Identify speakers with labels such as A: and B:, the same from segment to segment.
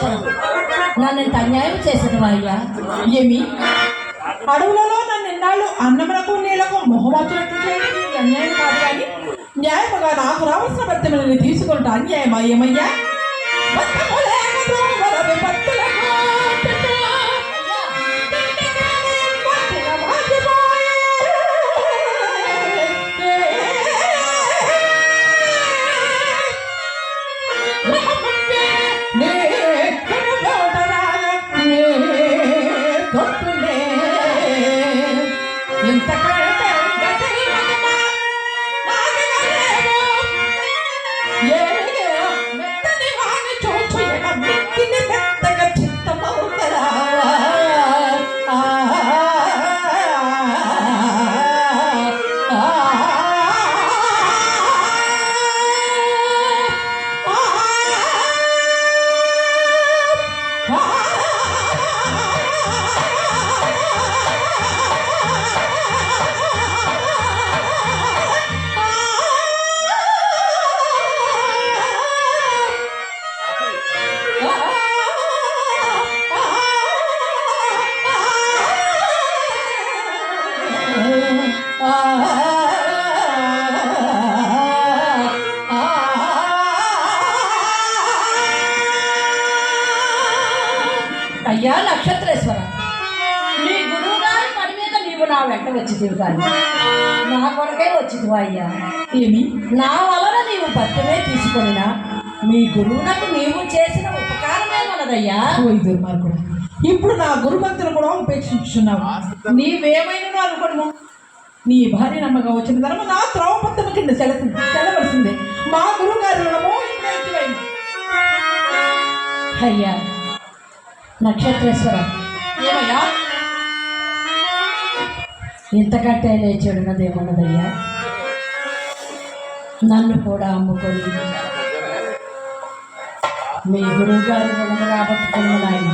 A: నక్షత్రేశ్వరం నన్ను ఇంత అన్యాయం చేసిన అయ్యా?
B: ఏమి? అడవులలో నన్ను ఎన్నాళ్ళు అన్నములకు నీళ్ళకు మొహమాచినట్లు చేయడం అన్యాయం కాదు కానీ న్యాయముగా నాకు రావాల్సిన బద్దెములని తీసుకుంటా. అన్యాయమా ఏమయ్యా? ఈ దుర్మార్గుడు. ఇప్పుడు నా గురుభక్తులు కూడా ఉపేక్షించున్నావు నీవేమైనా అనుకోను నీ భార్య నమ్మగా వచ్చిన ధర్మ నా త్రోవపత్తము కింద చెలసింది చెల్లవలసిందే మా గురువు గారి రుణము.
A: అయ్యా నక్షత్రేశ్వర
B: ఏమయ్యా?
A: ఇంతకంటే లేచుడున్నదేమన్నదయ్యా నన్ను కూడా అమ్ముకొని మీ గురువు గారి రుణము రాబట్టుకున్న నాయన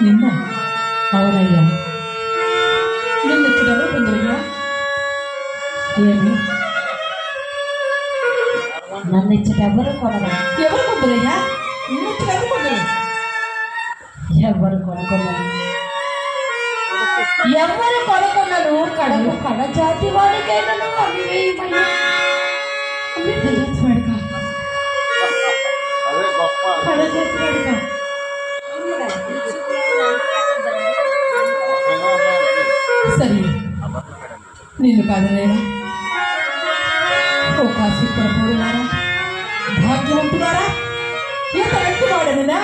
B: నిన్న
A: అవునయ్యా
B: నిన్న ఎవరు పొందరయ్యా
A: ఏమి? నన్ను ఇచ్చేటెవ్వరు కొనరా.
B: ఎవరు పొందరయ్యా నిన్న ఎవరు పొందరు
A: ఎవరు కొనుక్కున్నారు ఎవరు కొనుక్కున్నారు కడకు కడ జాతి వారికైనా అవి వేయమయ్యా
B: నిన్ను కాదలేరా ఓ కాశీపుర పూరులారా భాగ్యవంతులారా ఎంత వ్యక్తి వాడనినా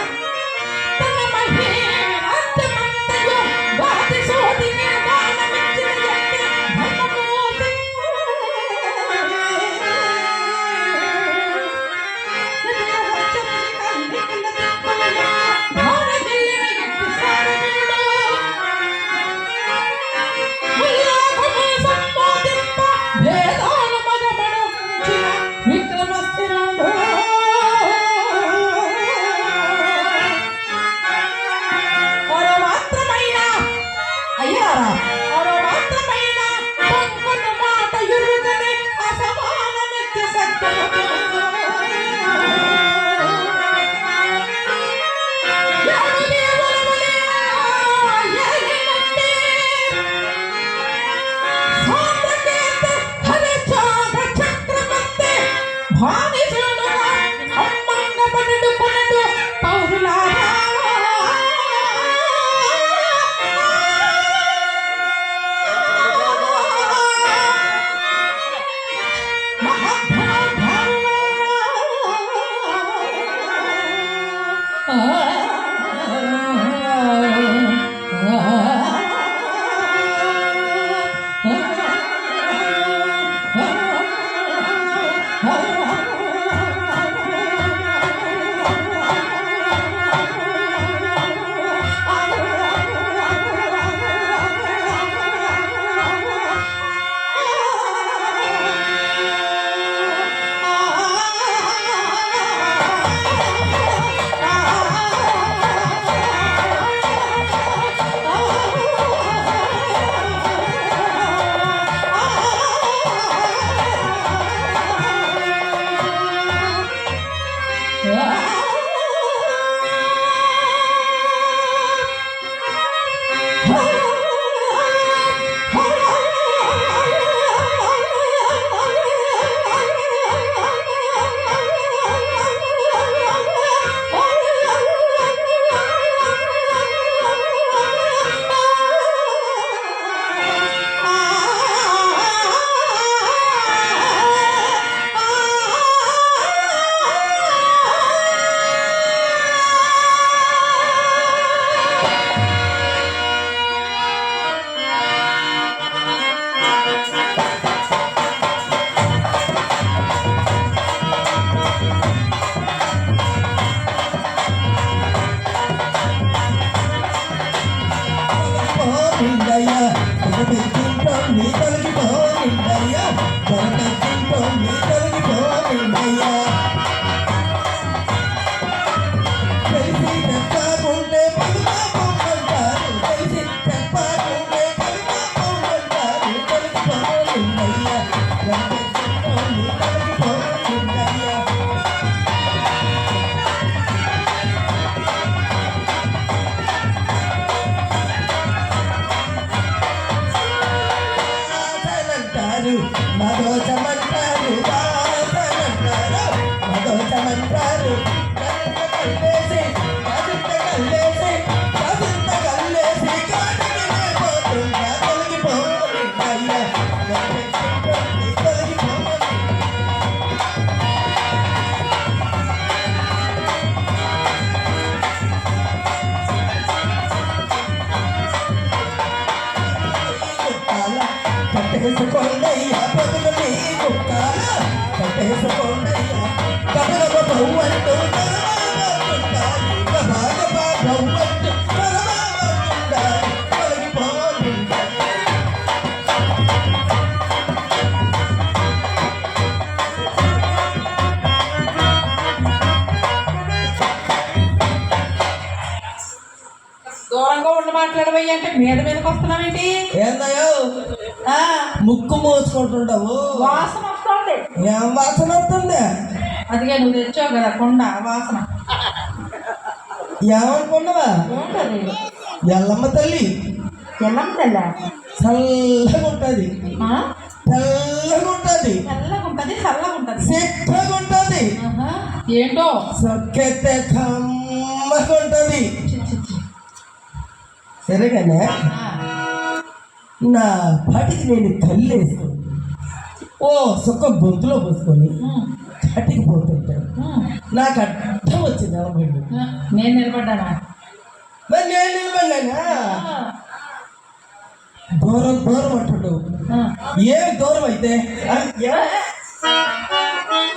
C: కట్టేసుకోండయ్యా పొదులు నీ
B: అంటే మీద మీదకి వస్తున్నామండి
C: ఏందయ్యో? ముక్కు మూసుకుంటుండవు
B: వాసన వస్తుంది.
C: ఏం వాసన వస్తుంది?
B: అదిగే నువ్వు తెచ్చావు కదా కొండ వాసన.
C: ఏమనుకున్నావా ఎల్లమ్మ తల్లి.
B: ఎల్లం తెల్ల?
C: చల్లగా ఉంటుంది.
B: ఆ?
C: తెల్లగా ఉంటుంది.
B: తెల్లగా ఉంటది చల్లగా ఉంటది.
C: చిక్కగా ఉంటుంది.
B: ఏంటో?
C: సొక్కెత్తే కమ్మగా ఉంటుంది. సరేగానే?
B: ఆ.
C: నా పాటికి నేను కళ్ళు వేసుకొని ఓ సొక్క గొంతులో పోసుకొని కటికి పోతుంటాను. నాకు అర్థం వచ్చింది
B: ఆ, నేను నిలబడ్డానా?
C: మరి నేను నిలబడినా
B: ఆ,
C: దూరం దూరం అంటుండు. ఏ దూరం అయితే?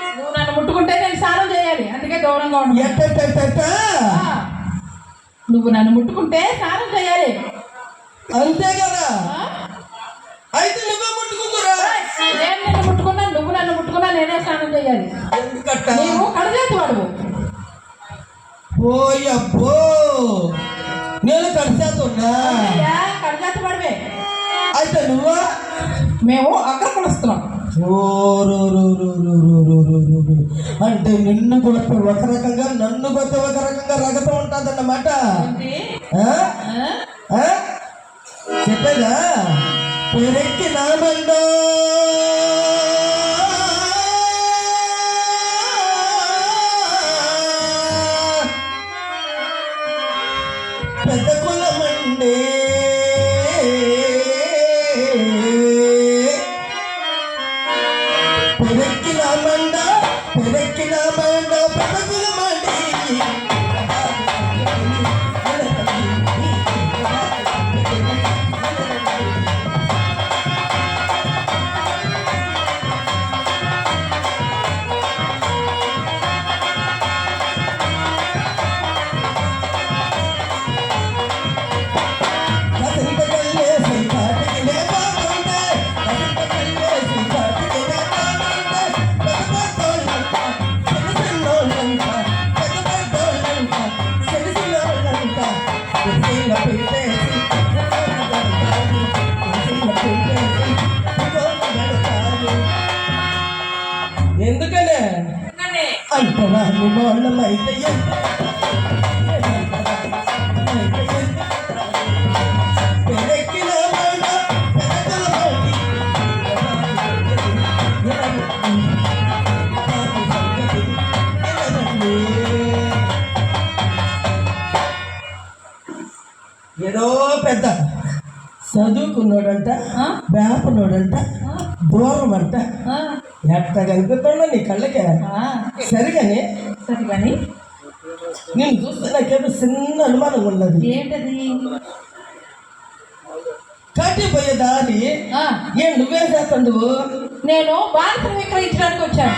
B: నువ్వు నన్ను ముట్టుకుంటే నేను స్నానం చేయాలి. అందుకే దూరంగా ఉండు? ఆ. నువ్వు నన్ను ముట్టుకుంటే స్నానం చేయాలి.
C: అంతే కదా.
B: నేను నిన్ను ముట్టుకున్నా నువ్వు నన్ను ముట్టుకున్నా నేనే స్నానం చేయాలి.
C: ఎందుకట్ట?
B: నీవు కడజేతి వాడు
C: ఓయబ్బో నేను కడిచేతున్నా
B: కడజేతి వాడివే.
C: అయితే నువ్వా?
B: మేము అక్కడ కొలుస్తున్నాం.
C: అంటే నిన్ను కొడితే ఒక రకంగా నన్ను కొడితే ఒక రకంగా రగతం
B: ఉంటుంది
C: అన్నమాట చెప్పేదా? పెరికినామండో పెద్ద కులమండే. ఎందుకనే? అంత వాళ్ళు మౌనమైతే ఏడో పెద్ద చదువుకున్నాడంట వేపనోడంట దూరం అంట
B: ఆ?
C: ఎట్ట కనిపిస్తున్నా నీ కళ్ళకే? సరిగానే?
B: సరే కానీ
C: నేను చూస్తే నాకేదో చిన్న అనుమానం ఉన్నది.
B: ఏంటది?
C: కట్టిపోయే దారి ఏం నువ్వేం చేస్తావు
B: నేను బాలికను విక్రయించడానికి వచ్చాను.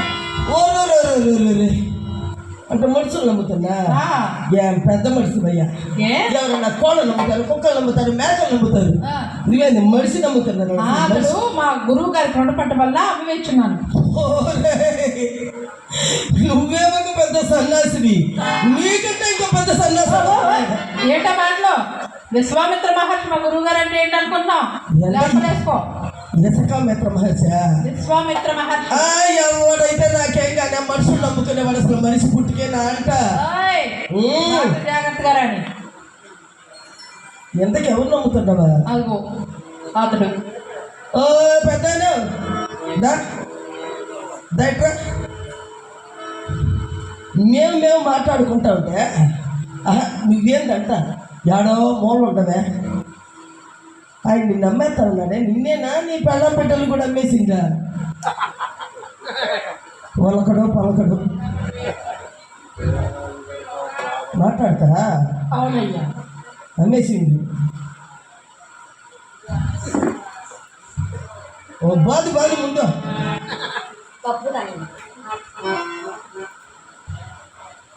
C: ఓ. అంటే మనుషులు నమ్ముతున్నా పెద్ద మనిషి భయ్యా?
B: ఏ?
C: ఎవరన్నా కోళ్ళు నమ్ముతారు కుక్కలు నమ్ముతారు మేకలు నమ్ముతారు. నువ్వేంది మనిషి నమ్ముతున్నారు
B: మా గురువు గారి కొండపట్ట వల్ల అవి ఇచ్చున్నాను
C: నువ్వేమో పెద్ద సన్నాసివి? నీకంటే ఇంకా పెద్ద సన్నాసి
B: ఏంటో మాటలో? విశ్వామిత్ర మహర్షి మా గురువు గారు అంటే ఏంటనుకున్నాం లేకపోలేసుకో
C: ఇసక మిత్ర మహర్షి ఎవడైతే నాకేం కానీ మనుషులు నమ్ముకునేవాడు అసలు మనిషి పుట్టికేనా అంట.
B: జాగ్రత్తగా రాని.
C: ఎంతకు ఎవరు నమ్ముతున్నావా
B: అదిగో అతడు.
C: ఓ పెద్దాను దట్రా మేము మేము మాట్లాడుకుంటా ఉంటే నువ్వేందంట? యాడో మూల ఉండవే ఆయన నిన్ను అమ్మేస్తా ఉన్నాడే. నిన్నేనా? నీ పెళ్ళం బిడ్డలు కూడా అమ్మేసిందా పలకడు పలకడు. మాట్లాడతా
B: అవునయ్యా.
C: అమ్మేసింది ఓ బాది బాది ముందు.
A: తప్పు నాయన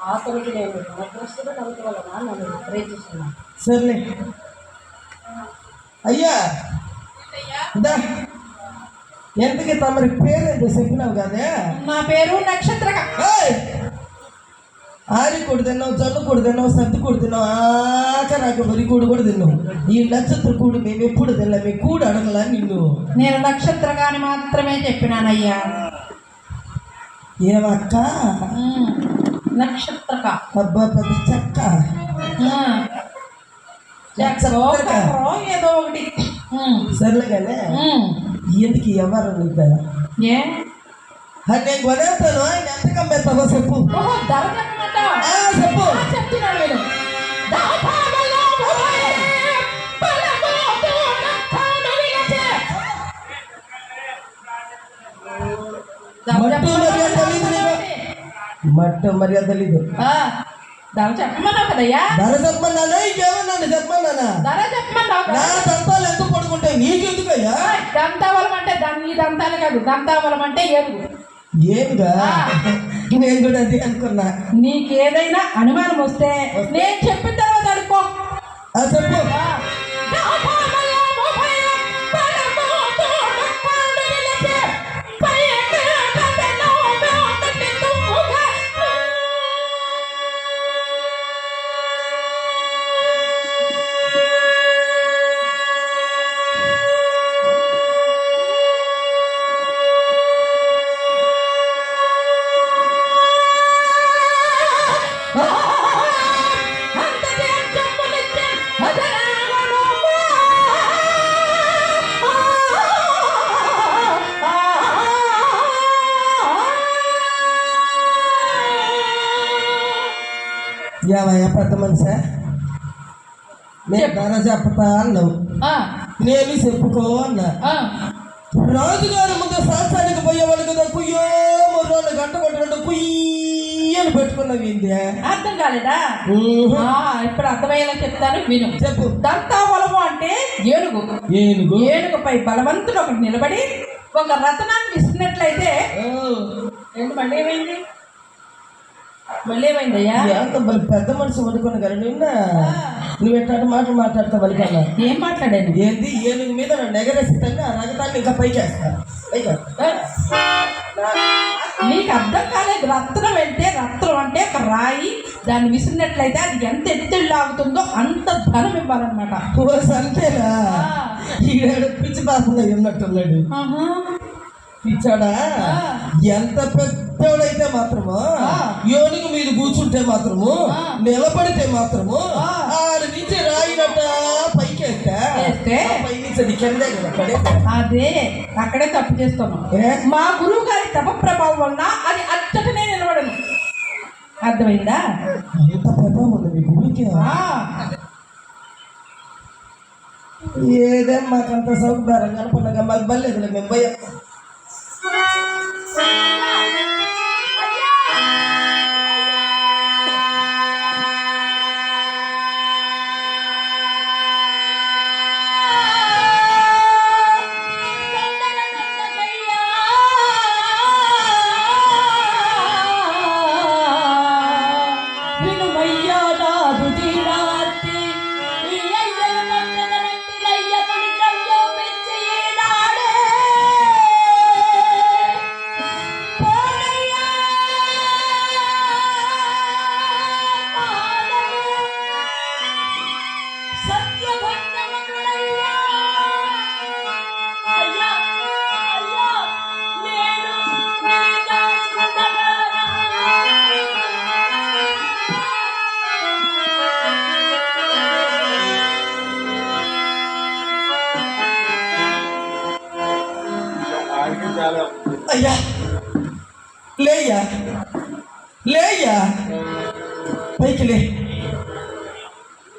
A: ఆతనికి నేను అదృష్టంగా నమ్ముకోవాలన్నా నన్ను ప్రేమిస్తున్నాను
C: సర్లే అయ్యా. దా ఎంతకి తమరి పేరు ఏంటో చెప్పినావు కదే
B: నా పేరు నక్షత్రక.
C: ఏయ్! ఆరి కూడు తిన్నావు జొన్న కూడు తిన్నావు సర్ది కూడు తిన్నావు ఆఖరాక వరి కూడు కూడా తిన్నావు. ఈ నక్షత్ర కూడు మేము ఎప్పుడు తినలే మీ కూడు అడగలా నిన్ను.
B: నేను నక్షత్రకాని మాత్రమే చెప్పినానయ్యా.
C: ఏమక్క?
B: నక్షత్రక.
C: అబ్బా పెద్ద చెక్క.
B: ఏదో ఒకటి ఉమ్,
C: సర్లే కానీ
B: ఉమ్.
C: ఎందుకు ఎవరు నీకు
B: ఏ
C: అది నేను కొనేస్తాను ఆయన ఎంత కమ్మేస్తావో చెప్పు
B: ఓహో ధర చెప్పమంటావా?
C: ఆ, చెప్పు
B: ఆ, చెప్తున్నాను నేను దాపాలలో పోయి బలమోతో నక్కను నిలిచే. ధర
C: మట్టు మర్యాద
B: చెప్పమన్నావు
C: తెలీదు నీకు. మట్టు మర్యాద తెలీదు
B: ఆ, ధర చెప్పమన్నావు కదయ్యా
C: ధర చెప్పమన్నానా ఇంకేమన్నాను చెప్పమన్నానా?
B: ధర చెప్పమన్నావు
C: నా దంతాలు ఎంత పడుకుంటాయి నీకెందుకయ్యా?
B: దంతావలం అంటే దాని ఈ దంతాలు కాదు దంతావలం అంటే ఏనుగు?
C: ఏమిగా. నేను కూడా అదే అనుకున్నా.
B: నీకేదైనా అనుమానం వస్తే నేను చెప్పిన తర్వాత అనుకో
C: చెప్పు. నేను చెప్తా అన్నావు. నేను చెప్పుకో అన్నా. రాజుగారి ముందు శాస్త్రానికి పోయేవాడు కదా కుయ్యో మూడు రోజులు గంట కొట్టినట్టు కుయ్యని పెట్టుకున్నావు
B: అర్థం కాలేదా? ఇప్పుడు అర్థమయ్యేలా చెప్తాను విను.
C: చెప్పు.
B: దంతావలము అంటే ఏనుగు.
C: ఏనుగు.
B: ఏనుగుపై బలవంతుడు ఒకటి నిలబడి ఒక రతనాన్ని ఇస్తున్నట్లయితే
C: ఓ,
B: ఏంటి మళ్ళీ ఏమైంది మళ్ళీ ఏమైందయ్యా
C: ఎంత పెద్ద మనిషి వండుకున్న కదా నిన్న నువ్వు ఎట్లాంటి మాటలు మాట్లాడతావు అనుకున్నా
B: ఏం మాట్లాడాను?
C: ఏంది? ఏనుగు మీద నన్ను ఎగరేస్తాను ఆ రగతాన్ని ఇంకా పైకి వేస్తా.
B: నీకు అర్థం కాలేదు. రత్నం అంటే రత్నం అంటే ఒక రాయి. దాన్ని విసిరినట్లయితే అది ఎంత ఎత్తులు లాగుతుందో అంత ధనం ఇవ్వాలన్నమాట.
C: ఓ సంతేనా? ఈడాడు పిచ్చి పాపంగా ఉన్నట్టున్నాడు. పిచ్చాడా. ఎంత పెద్దోడైతే మాత్రము. ఏనుగు మీద కూర్చుంటే మాత్రము. నిలబడితే మాత్రము. ఆడ నుంచి రాయినట్ట పైకి పై నుంచి అది కిందే
B: అక్కడే తప్పు చేస్తున్నాం
C: ఏ?
B: మా గురువు గారి తప ప్రభావం వలన అది అచ్చటనే నిలబడను అర్థమైందా
C: అంత ప్రభావం ఉంది మీ
B: ఆ,
C: ఏదే మాకంత సౌకర్యం కనపడగా మాకు బల్లేదులే మేము భయం
B: 再。అయ్యా.
C: లేయ్యా. లేయ్యా. పైకి లే.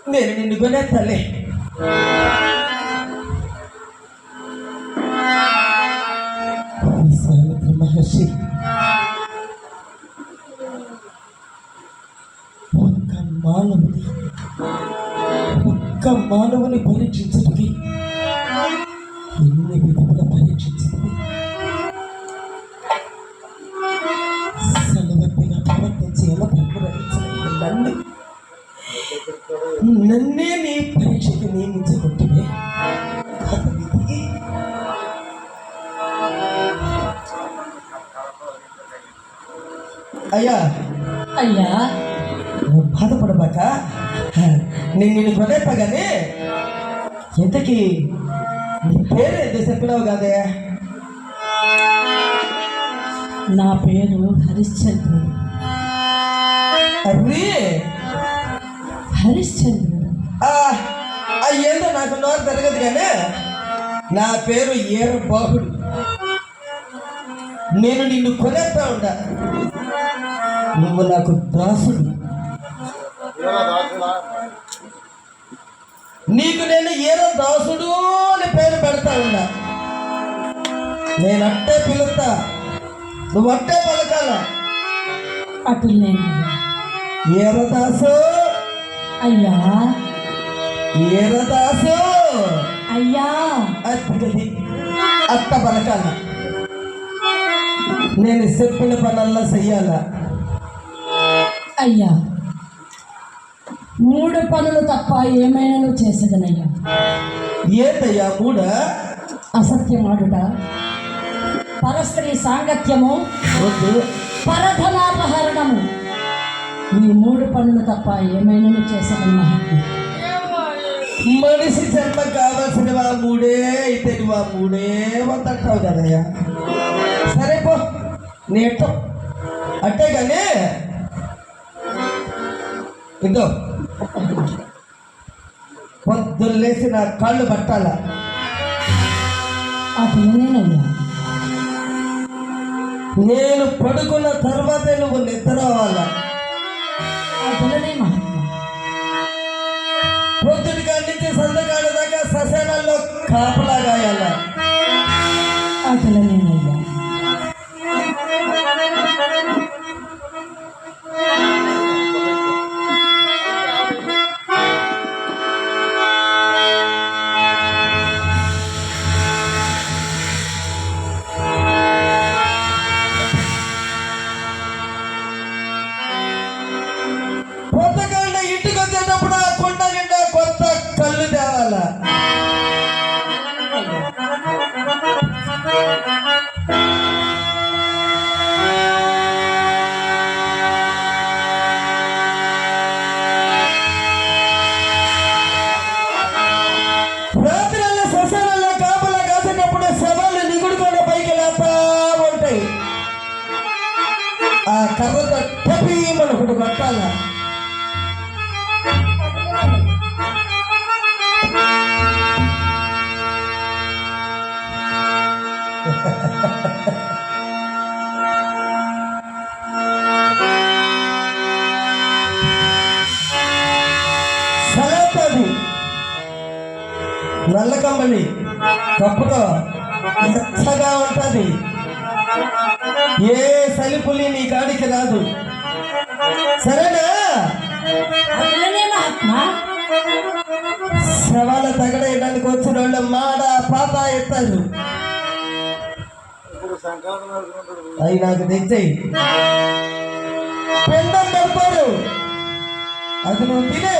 C: నేను నిన్ను కొనేస్తాలే విశ్వామిత్ర మహర్షి. ఒక్క మానవుని ఒక్క మానవుని పరీక్షించడానికి అయ్యా.
A: అయ్యా.
C: నువ్వు బాధపడబాక. నేను నిన్ను కొనేస్తా కానీ ఇంతకీ నీ పేరు ఏదో? చెప్పినావు కదే.
A: నా పేరు హరిశ్చంద్రుడు.
C: ఆ ఏందో నాకు నోరు తిరగదు కానీ నా పేరు ఏర బాహుడు. నేను నిన్ను కొనేస్తా ఉండా. నువ్వు నాకు దాసుడు. నీకు నేను ఏర దాసుడు అని పేరు పెడతా ఉన్నా. నేను అట్టే పిలుస్తా నువ్వు అట్టే పలకాల ఏరదాసు
A: అయ్యా.
C: ఏరదాసు
A: అయ్యా.
C: అది అట్ట పలకాల. నేను చెప్పిన పనల్లా చెయ్యాలా?
A: అయ్యా. మూడు పనులు తప్ప ఏమైనా నువ్వు చేసేదనయ్యా.
C: ఏంటయ్యా మూడ?
A: అసత్యమాడుట. పరస్త్రీ సాంగత్యము.
C: వద్దు.
A: పరధనాపహరణము. ఈ మూడు పనులు తప్ప ఏమైనా నువ్వు చేసేదని మహాత్మ
C: మనిషి జన్మ కావాల్సిన వా మూడే? అయితే ఆ మూడే వద్దంటావు కదయ్యా. సరే పో. నేటం అంటే కానీ ఇదో పొద్దున్న లేచి నా కాళ్ళు పట్టాల. నేను పడుకున్న తర్వాతే మనకుడు సలపది నల్ల కంబలి కప్పుతో మెచ్చగా ఉంటుంది. ఏ సలిపులి నీ కాడికి రాదు. సరేనా? శవాల తగడేయడానికి వచ్చిన వాళ్ళు మాడ పాత ఎత్తారు. అవి నాకు తెచ్చాయి. పెండం పెడతారు అది నువ్వు తినే.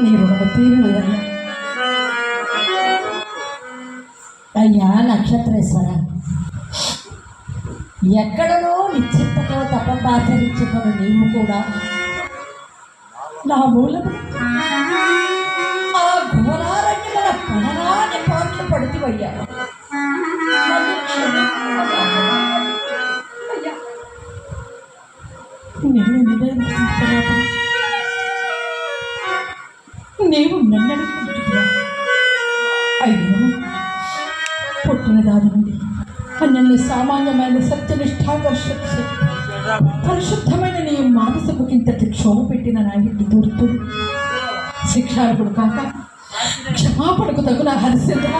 C: నీ
A: రుణము తీరునయ్యా అయ్యా నక్షత్రేశ్వర ఎక్కడనో నిశ్చింతతో తపమాచరించుకున్న నీవు కూడా నా మూలము ఆ ఘోరారణ్యముల పడరాని పాటలు పడుతూ అయ్యా క్షమించు.
B: నన్నెన్నడూ పుట్టుకురా అయ్యో పుట్టిన నుండి అన్యన్ని సామాన్యమైన సత్యనిష్టాకర్షక పరిశుద్ధమైన నీ మానసకు ఇంతటి క్షోభ పెట్టిన నా ఇంటి శిక్షార్పుడు కాక క్షమాపణకు తగున హరిసింద్ర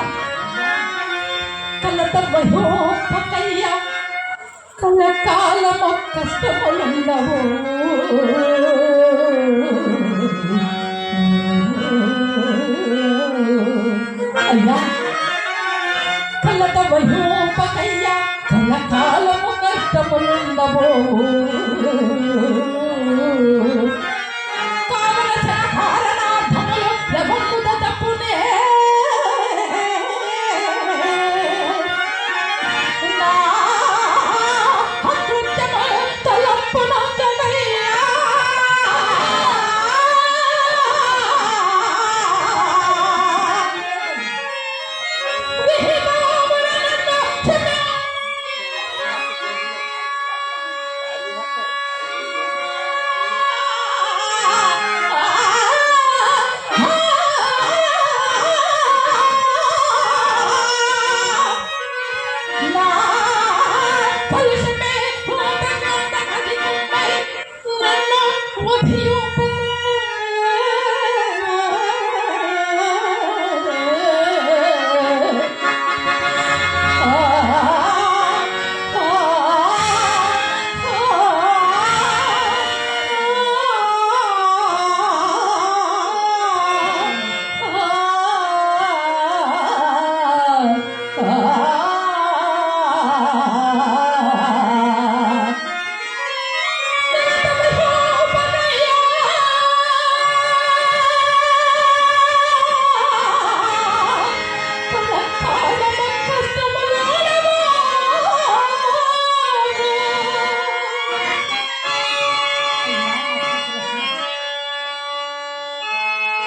B: కలతవ్వయో పకయ్య కలకాలము కష్టములుండవు. కష్టములుండవు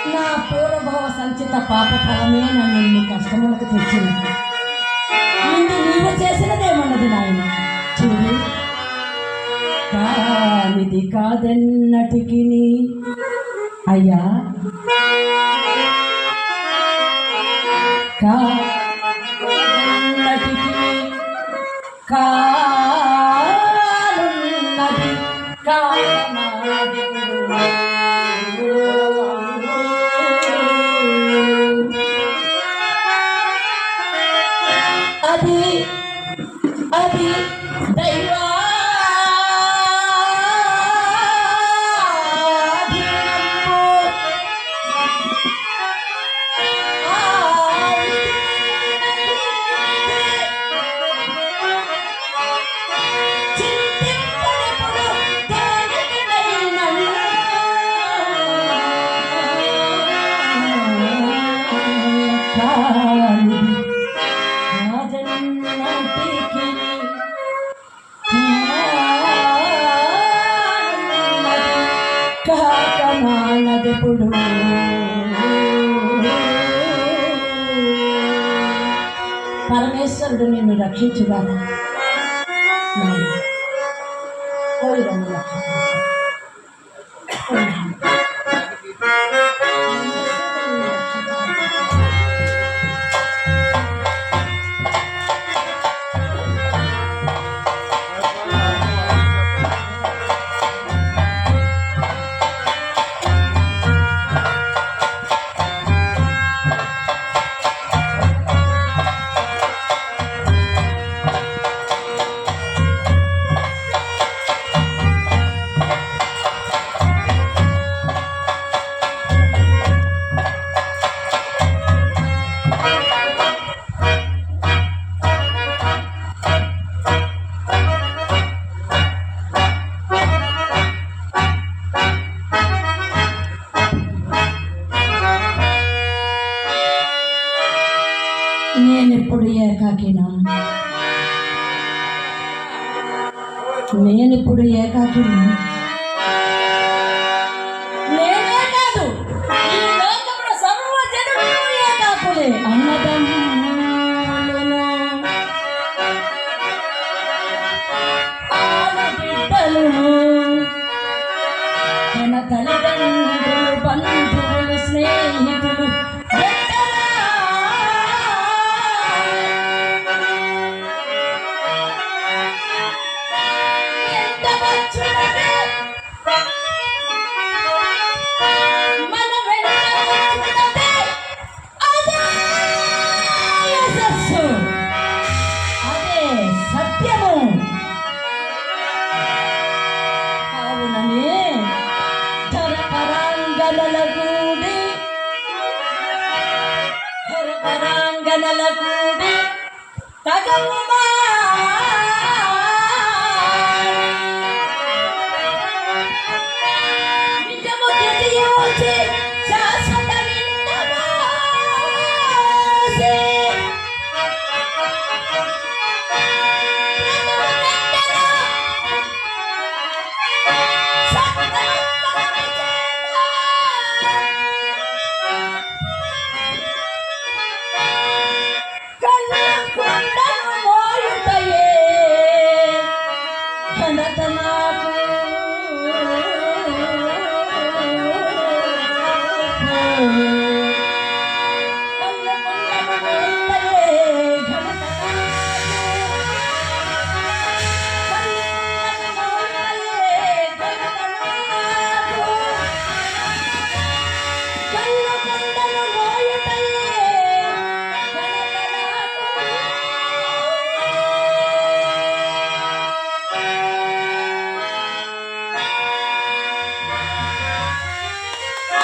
B: నా
A: పూర్వభావ సంచిత పాప ఫలమే నన్ను ఇన్ని కష్టములకు తెచ్చింది. ముందు నీవు చేసినదేమన్నది నాయన? చూడు. కానిది కాదన్నటికి అయ్యా. కా આસુડોને મેં રખી ચુકા